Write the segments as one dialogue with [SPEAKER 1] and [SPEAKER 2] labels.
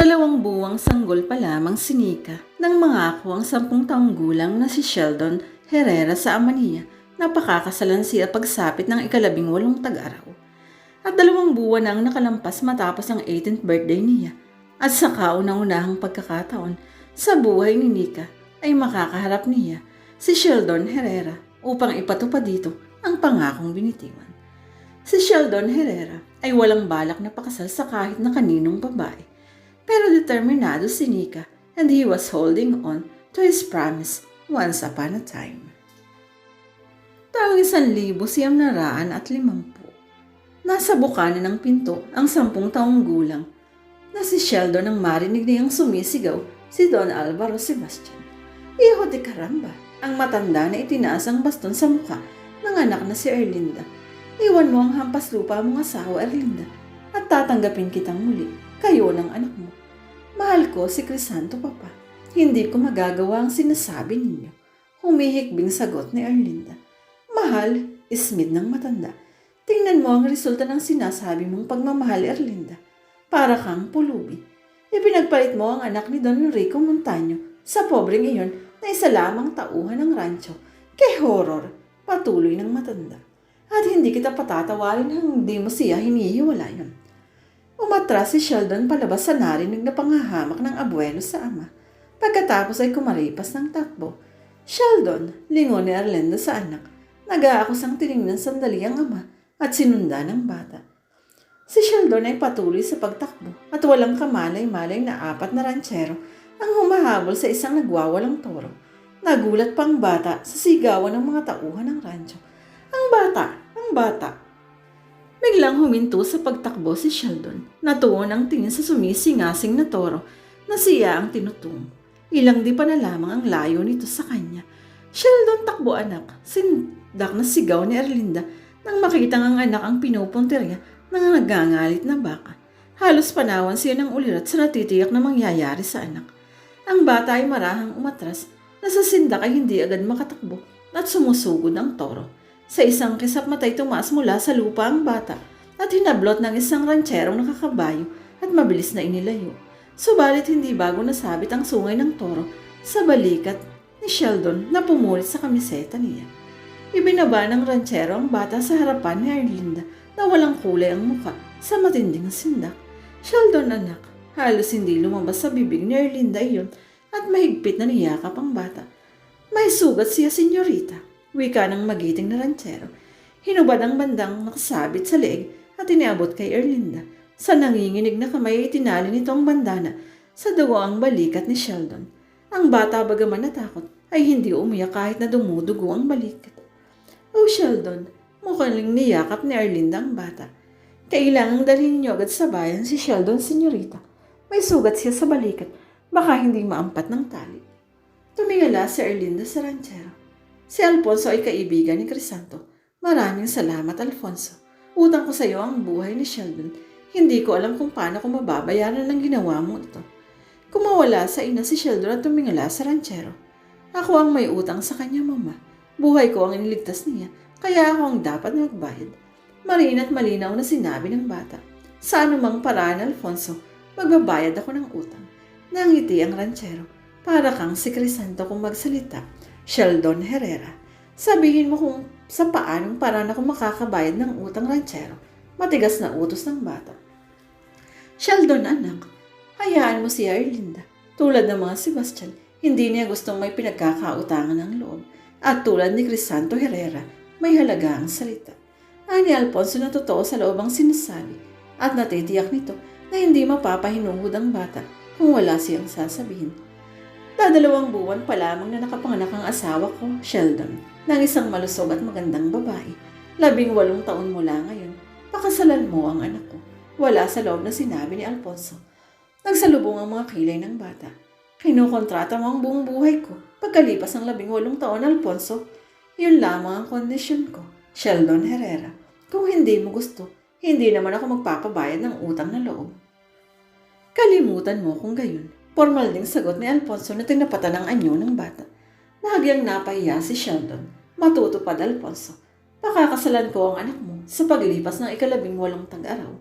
[SPEAKER 1] Dalawang buwang sanggol pa lamang si Nika nang mangako ang sampung taong gulang na si Sheldon Herrera sa ama niya na pakakasalan siya pagsapit ng ikalabing walong tag-araw. At dalawang buwan ang nakalampas matapos ang 18th birthday niya at sa kaunang-unahang pagkakataon sa buhay ni Nika ay makakaharap niya si Sheldon Herrera upang ipatupad dito ang pangakong binitiwan. Si Sheldon Herrera ay walang balak na pakasal sa kahit na kaninong babae. Pero determinado si Nika and he was holding on to his promise once upon a time. Taong isan libo siyam na raan at limampu. Nasa bukana ng pinto ang sampung taong gulang na si Sheldon ang marinig niyang sumisigaw si Don Alvaro Sebastian. Iho de karamba, ang matanda na itinaas ang baston sa mukha ng anak na si Erlinda. Iwan mo ang hampas lupa mong asawa, Erlinda, at tatanggapin kitang muli, kayo ng anak mo. Mahal ko si Crisanto, Papa. Hindi ko magagawa ang sinasabi ninyo. Humihikbing sagot ni Erlinda. Mahal, ismid ng matanda. Tingnan mo ang resulta ng sinasabi mong pagmamahal, Erlinda. Para kang pulubi. Ipinagpalit mo ang anak ni Don Enrico Montaño sa pobreng iyon na isa lamang tauhan ng rancho. Kay horror, patuloy ng matanda. At hindi kita patatawarin hang hindi mo siya hinihiwalayan. Umatras si Sheldon palabas sa narinig na panghahamak ng abuelo sa ama. Pagkatapos ay kumaripas ng takbo. Sheldon, lingon ni Arlendo sa anak. Nag-aakusang tinignan sandali ang ama at sinunda ng bata. Si Sheldon ay patuloy sa pagtakbo at walang kamalay-malay na apat na ranchero ang humahabol sa isang nagwawalang toro. Nagulat pang bata sa sigawan ng mga tauhan ng rancho. Ang bata! Ang bata! Biglang huminto sa pagtakbo si Sheldon. Natuon ang tingin sa sumisingasing na toro na siya ang tinutung. Ilang di pa na lamang ang layo nito sa kanya. Sheldon takbo anak, sindak na sigaw ni Erlinda nang makitang ang anak ang pinupuntirya ng nagangalit na baka. Halos panawan siya ng ulirat sa natitiyak na mangyayari sa anak. Ang bata ay marahang umatras na sa sindak ay hindi agad makatakbo at sumusugod ang toro. Sa isang kisap matay tumaas mula sa lupa ang bata at hinablot ng isang rancherong nakakabayo at mabilis na inilayo. Subalit hindi bago nasabit ang sungay ng toro sa balikat ni Sheldon na pumulit sa kamiseta niya. Ibinaba ng ranchero ang bata sa harapan ni Erlinda na walang kulay ang muka sa matinding sindak. Sheldon anak, halos hindi lumabas sa bibig ni Erlinda iyon at mahigpit na niyakap ang bata. May sugat siya, senyorita, wika ng magiting na ranchero. Hinubad ang bandang nakasabit sa leeg at iniabot kay Erlinda. Sa nanginginig na kamay ay tinali nito ang bandana sa dugo ang balikat ni Sheldon. Ang bata bagaman natakot ay hindi umiyak kahit na dumudugo ang balikat. Oh Sheldon, mukhang niyakap ni Erlinda ang bata. Kailangang dalhin niyo agad sa bayan si Sheldon, senyorita. May sugat siya sa balikat. Baka hindi maampat ng tali. Tumingala si Erlinda sa ranchero. Si Alfonso ay kaibigan ni Crisanto. Maraming salamat, Alfonso. Utang ko sa iyo ang buhay ni Sheldon. Hindi ko alam kung paano ko mababayaran ng ginawa mo ito. Kumawala sa ina si Sheldon at tumingala sa ranchero. Ako ang may utang sa kanya, mama. Buhay ko ang iniligtas niya, kaya ako ang dapat magbayad. Marin at malinaw na sinabi ng bata. Sa anumang paraan, Alfonso, magbabayad ako ng utang. Nangiti ang ranchero. Para kang si Crisanto kung magsalita. Sheldon Herrera. Sabihin mo kung sa paanong paraan ako makakabayad ng utang ranchero. Matigas na utos ng bata. Sheldon anak, hayaan mo si Erlinda. Tulad ng mga Sebastian, hindi niya gustong may pinagkakautangan ng loob. At tulad ni Crisanto Herrera, may halaga ang salita. Ani Alfonso na totoo sa loob ang sinasabi at natitiyak nito na hindi mapapahinuhod ang bata kung wala siyang sasabihin. Dadalawang buwan pa lamang na nakapanganak ang asawa ko, Sheldon, ng isang malusog at magandang babae. Labing walong taon mula ngayon, pakasalan mo ang anak ko. Wala sa loob na sinabi ni Alfonso. Nagsalubong ang mga kilay ng bata. Kinukontrata mo ang buong buhay ko. Pagkalipas ng labing walong taon, Alfonso, yun lamang ang kondisyon ko. Sheldon Herrera. Kung hindi mo gusto, hindi naman ako magpapabayad ng utang na loob. Kalimutan mo kung gayon. Formal ding sagot ni Alfonso na tinapatan ng anyo ng bata. Nahagyang napahiya si Sheldon. Matutupad Alfonso. Pakakasalan ko ang anak mo sa paglipas ng ikalabing walong tag-araw.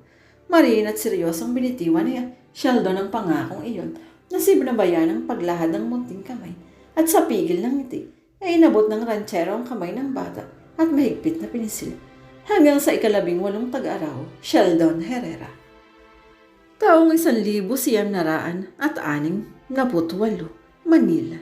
[SPEAKER 1] Marin at seryosong binitiwan ni Sheldon ang pangakong iyon na sibnabayan ng paglahad ng munting kamay at sa pigil ng ngiti ay inabot ng ranchero ang kamay ng bata at mahigpit na pinisil hanggang sa ikalabing walong tag-araw, Sheldon Herrera. Taong isan libo siyam naraan at aning naputwalo, Manila.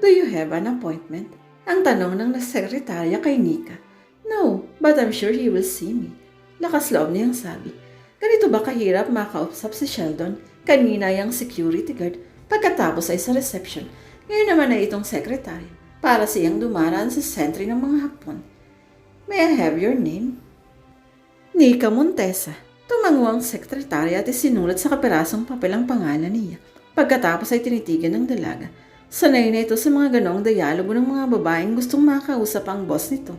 [SPEAKER 1] Do you have an appointment? Ang tanong ng sekretarya kay Nika. No, but I'm sure he will see me. Lakas loob niyang sabi. Ganito ba kahirap makausap si Sheldon? Kanina yung security guard. Pagkatapos ay sa reception. Ngayon naman ay itong sekretarya. Para siyang dumaraan sa sentry ng mga hapon. May I have your name? Nika Montesa. Tumango ang sekretarya at isinulat sa kapirasong papel ang pangalan niya. Pagkatapos ay tinitigan ng dalaga. Sanay na ito sa mga ganong dialogo ng mga babaeng gustong makausap ang boss nito.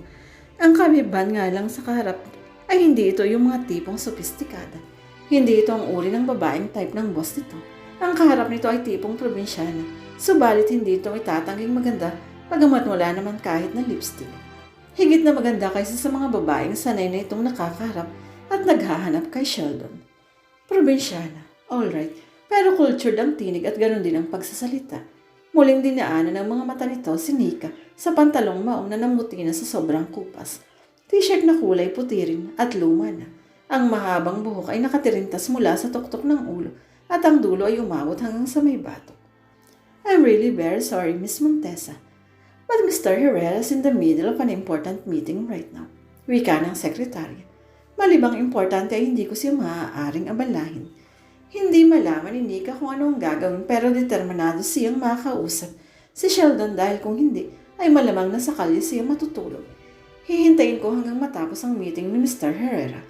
[SPEAKER 1] Ang kabiban nga lang sa kaharap ay hindi ito yung mga tipong sopistikada. Hindi ito ang uri ng babaeng type ng boss nito. Ang kaharap nito ay tipong probinsyana. Subalit hindi ito itatangging maganda pagamat wala naman kahit na lipstick. Higit na maganda kaysa sa mga babaeng sanay na itong nakakaharap at naghahanap kay Sheldon. Probinsyana, alright, pero cultured ang tinig at ganoon din ang pagsasalita. Muling dinaanan ng mga mata nito si Nika sa pantalong maong na namuti na sa sobrang kupas. T-shirt na kulay puti rin at luma na. Ang mahabang buhok ay nakatirintas mula sa tuktok ng ulo at ang dulo ay umabot hanggang sa may batok. I'm really very sorry, Miss Montesa. But Mr. Herrera is in the middle of an important meeting right now. Wika ng sekretarya. Malibang importante ay hindi ko siya maaaring abalahin. Hindi malaman ni Nika kung ano ang gagawin pero determinado siyang makakausap si Sheldon dahil kung hindi ay malamang na sa kalye siya matutulog. Hihintayin ko hanggang matapos ang meeting ni Mr. Herrera.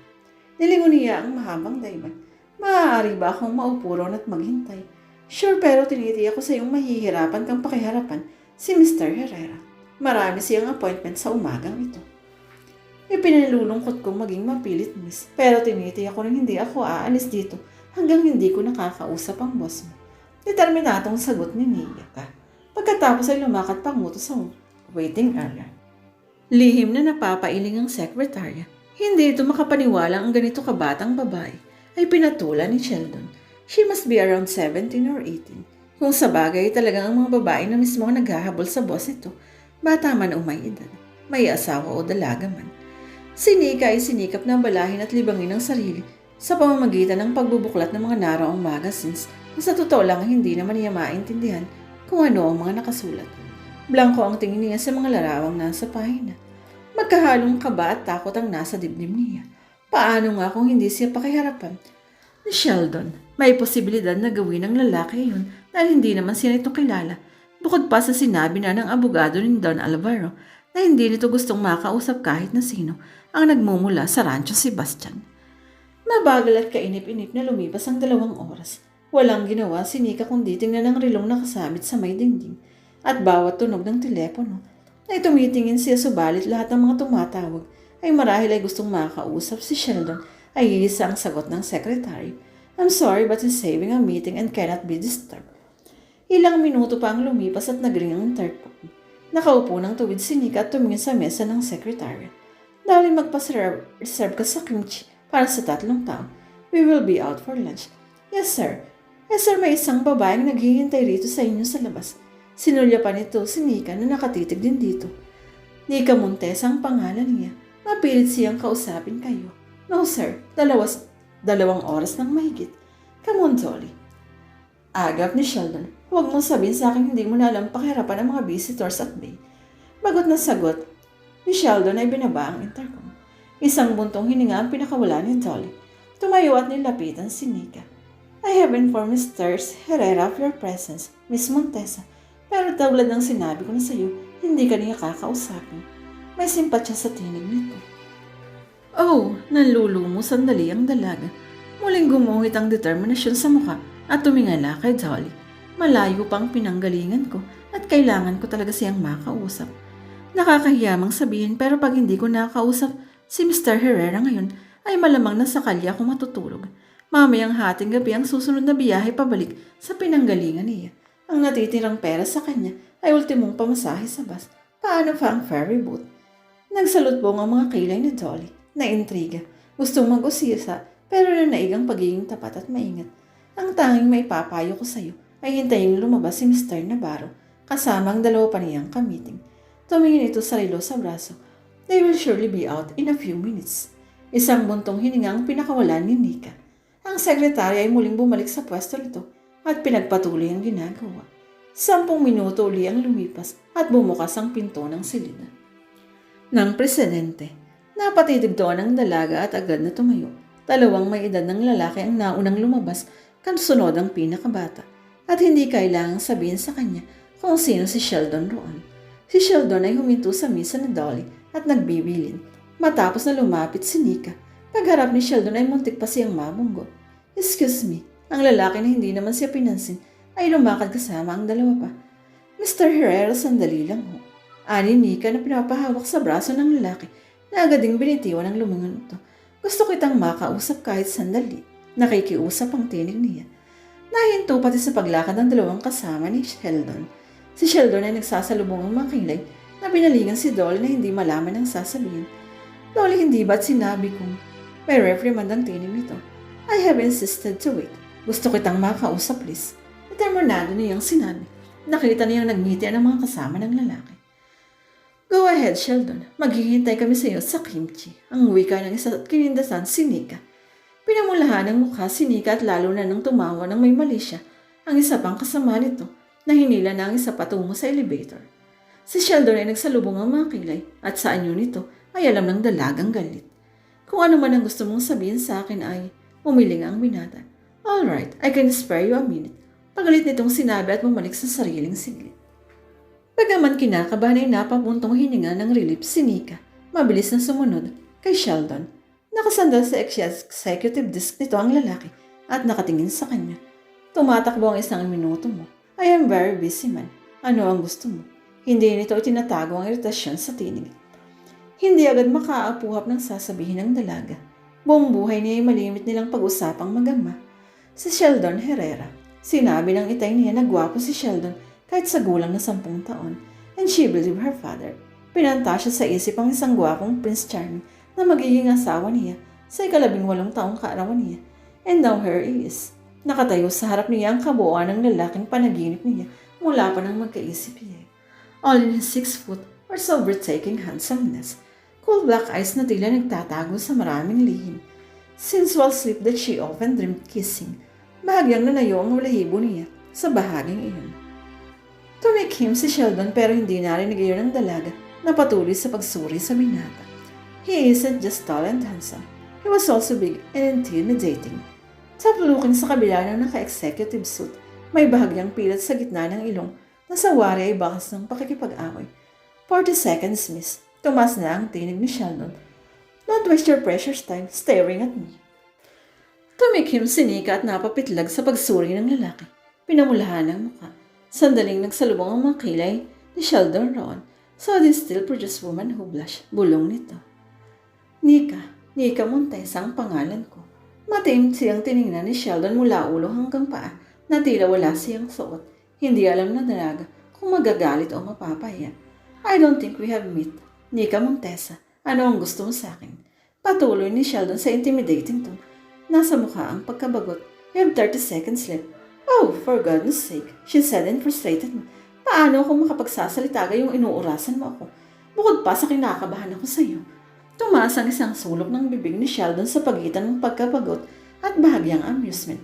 [SPEAKER 1] Nilingon niya ang mahabang dayman. Maaari ba akong maupo ron at maghintay? Sure pero tinitiyak ko sa iyong mahihirapan kang pakiharapan si Mr. Herrera. Marami siyang appointment sa umagang ito. Ipinalulungkot kong maging mapilit, miss. Pero tinitiyak ko rin hindi ako aalis dito hanggang hindi ko nakakausap ang boss mo. Determinatong sagot ni Nia ka. Pagkatapos ay lumakad panguto sa waiting area. Lihim na napapailing ang sekretarya. Hindi ito makapaniwala ang ganito kabatang babae ay pinatulan ni Sheldon. She must be around 17 or 18. Kung sa bagay talagang ang mga babae na mismo ang naghahabol sa boss ito, bata man o may edad, may asawa o dalaga man. Si Nika ay sinikap na balahin at libangin ang sarili sa pamamagitan ng pagbubuklat ng mga naraong magazines na sa totoo lang hindi naman niya maintindihan kung ano ang mga nakasulat. Blanco ang tingin niya sa mga larawang nasa pahina. Magkahalong kaba at takot ang nasa dibdib niya. Paano nga kung hindi siya pakiharapan? Ni Sheldon, may posibilidad na gawin ng lalaki yun dahil hindi naman siya ito kilala. Bukod pa sa sinabi na ng abogado ni Don Alvaro na hindi nito gustong makausap kahit na sino ang nagmumula sa Rancho Sebastian. Mabagal at kainip-inip na lumipas ang dalawang oras. Walang ginawa si Nika kundi tingnan ang rilong nakasabit sa may dingding at bawat tunog ng telepono ay tumitingin siya subalit lahat ng mga tumatawag ay marahil ay gustong makakausap si Sheldon ay iisa ang sagot ng secretary. I'm sorry but he's having a meeting and cannot be disturbed. Ilang minuto pa ang lumipas at nagring ang interphone. Nakaupo ng tuwid si Nika at tumingin sa mesa ng secretary. Dahil magpa-reserve reserve ka sa kimchi para sa tatlong tao. We will be out for lunch. Yes, sir. Yes, sir, may isang babaeng naghihintay rito sa inyo sa labas. Sinulya pa nito si Nika na nakatitig din dito. Nika Montes ang pangalan niya. Mapilit siyang kausapin kayo. No, sir. Dalawas, dalawang oras nang mahigit. Come on, Dolly. Agap ni Sheldon, huwag mong sabihin sa akin hindi mo na alam pakiharapan ng mga visitors at bay. Bagot na sagot, ni Sheldon ay binaba ang intercom. Isang buntong hininga ang pinakawala ni Dolly. Tumayo at nilapitan si Nika. I have informed Mr. Herrera of your presence, Miss Montesa. Pero tulad ng sinabi ko na sa iyo, hindi ka niya kakausapin. May simpatya sa tinig nito. Oh, nanlulumo sandali ang dalaga. Muling gumuhit ang determinasyon sa mukha at tumingala kay Dolly. Malayo pang pinanggalingan ko at kailangan ko talaga siyang makausap. Nakakahiyamang sabihin pero pag hindi ko nakakausap si Mr. Herrera ngayon ay malamang nasa kalya ako matutulog. Mamayang hating gabi ang susunod na biyahe pabalik sa pinanggalingan niya. Ang natitirang pera sa kanya ay ultimong pamasahe sa bus. Paano pa ang ferry boat? Nagsalutbong ang mga kilay ni Dolly na intriga. Gustong mag-usisa pero nanaigang pagiging tapat at maingat. Ang tanging may papayo ko sa'yo ay hintayin lumabas si Mr. Navarro kasama ang dalawa pa niyang kamiting. Tumingin ito sa relo sa braso. They will surely be out in a few minutes. Isang buntong hininga ang pinakawalan ni Nika. Ang sekretary ay muling bumalik sa pwesto nito at pinagpatuloy ang ginagawa. Sampung minuto uli ang lumipas at bumukas ang pinto ng silida. Ng presidente, napatitig doon ang dalaga at agad na tumayo. Dalawang may edad ng lalaki ang naunang lumabas kasunod ang pinakabata at hindi kailangang sabihin sa kanya kung sino si Sheldon roon. Si Sheldon ay huminto sa misa ni Dolly at nagbibilin. Matapos na lumapit si Nika, pagharap ni Sheldon ay muntik pa siyang mabunggo. Excuse me, ang lalaki na hindi naman siya pinansin ay lumakad kasama ang dalawa pa. Mr. Herrera, sandali lang ho. Ani Nika na pinapahawak sa braso ng lalaki na agad ding binitiwan ng lumangon ito. Gusto kitang makausap kahit sandali. Nakikiusap ang tinig niya. Nahinto pati sa paglakad ng dalawang kasama ni Sheldon. Si Sheldon ay nagsasalubong ang makilay na binalingan si Dolly na hindi malaman ang sasabihin. Dolly, hindi ba't sinabi kong may reprimand ang tinig nito? I have insisted to wait. Gusto kitang makausap, please. Determinado niyang sinabi. Nakita niyang nagngiti ang mga kasama ng lalaki. Go ahead, Sheldon. Maghihintay kami sa iyo sa kimchi. Ang wika ng isa at kinindasan si Nika. Pinamulahan ng mukha si Nika at lalo na nang tumawa ng may mali siya. Ang isa pang kasama nito na hinila na ang isa patungo sa elevator. Si Sheldon ay nagsalubong ang mga kilay at sa anyo nito ay alam ng dalagang galit. Kung ano man ang gusto mong sabihin sa akin ay umiling ang binata. Alright, I can spare you a minute. Pagalit nitong sinabi at bumalik sa sariling siglit. Bagaman kinakabahan ay napapuntong hininga ng relief si Nika. Mabilis na sumunod kay Sheldon. Nakasandal sa executive desk nito ang lalaki at nakatingin sa kanya. Tumatakbo ang isang minuto mo. I am very busy man. Ano ang gusto mo? Hindi nito itinatago ang iritasyon sa tinig. Hindi agad makaapuhap ng sasabihin ng dalaga. Buong buhay niya ay malimit nilang pag-usapang magama. Si Sheldon Herrera. Sinabi ng itay niya na gwapo si Sheldon kahit sa gulang na sampung taon. And she believed her father. Pinanta siya sa isip ang isang gwapong Prince Charming na magiging asawa niya sa ikalabing walong taong kaarawan niya. And now here he is. Nakatayo sa harap niya ang kabuuan ng lalaking panaginip niya mula pa nang magkaisip niya. All in his six foot or so breathtaking handsomeness. Cool black eyes na tila nagtatago sa maraming lihim. Sensual sleep that she often dreamed kissing. Bahagyang nanayo ang walahibo niya sa bahaging iyon. Tumikhim si Sheldon pero hindi narinig iyon ng dalaga na patuloy sa pagsuri sa binata. He isn't just tall and handsome. He was also big and intimidating. Top looking sa kabila ng naka-executive suit, may bahagyang pilat sa gitna ng ilong na sa wari ay bakas ng pakikipag-away. 40 seconds, miss. Tumas na ang tinig ni Sheldon. Don't waste your precious time staring at me. Tumikhim si Nika at napapitlag sa pagsuri ng lalaki. Pinamulahan ang mukha. Sandaling nagsalubong ang mga kilay ni Sheldon Ron. So this still produce woman who blush. Bulong nito. Nika, Nika Montesa ang pangalan ko. Matiim siyang tiningnan ni Sheldon mula ulo hanggang paa na tila wala siyang suot. Hindi alam na dalaga kung magagalit o mapapaya. I don't think we have met. Nika Montesa, ano ang gusto mo sa akin? Patuloy ni Sheldon sa intimidating tone. Nasa mukha ang pagkabagot. You have 30 seconds left. Oh, for goodness sake, she said and frustrated me. Paano ako makapagsasalita gayong inuurasan mo ako? Bukod pa sa kinakabahan ako sa iyo. Tumaas ang isang sulok ng bibig ni Sheldon sa pagitan ng pagkabagot at bahagyang amusement.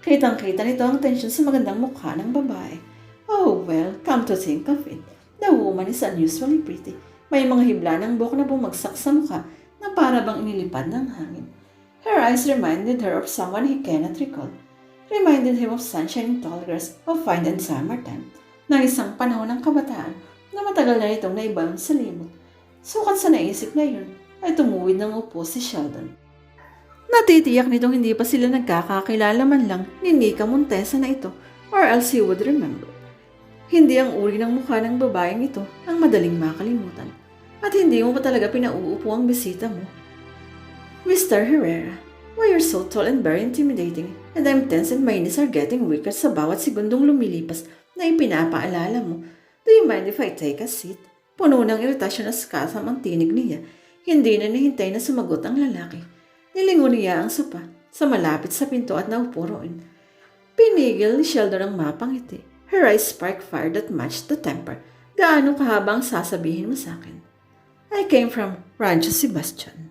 [SPEAKER 1] Kitang-kita nito ang tensyon sa magandang mukha ng babae. Oh, well, come to think of it. The woman is unusually pretty. May mga hibla ng buhok na bumagsak sa mukha na para bang inilipad ng hangin. Her eyes reminded her of someone he cannot recall. Reminded him of sunshine and tall grass of fine and summertime. Ng isang panahon ng kabataan na matagal na itong naibang sa limot. Sukat sa naisip na yun ay tumuwid ng upo si Sheldon. Natitiyak nitong hindi pa sila nagkakakilala man lang ni Nika Montesa na ito or else he would remember. Hindi ang uri ng mukha ng babaeng ito ang madaling makalimutan at hindi mo pa talaga pinauupo ang bisita mo. Mr. Herrera, why you're so tall and very intimidating and I'm tense and my knees are getting weaker sa bawat segundong lumilipas na ipinapaalala mo. Do you mind if I take a seat? Puno ng iritasyon na skasam ang tinig niya. Hindi na nahintay na sumagot ang lalaki. Nilingon niya ang sopa sa malapit sa pinto at naupo roon. Pinigil ni Sheldon ang mapangiti. Her eyes sparked fire that matched the temper. Gaano kahaba ang sasabihin mo sa akin? I came from Rancho Sebastian.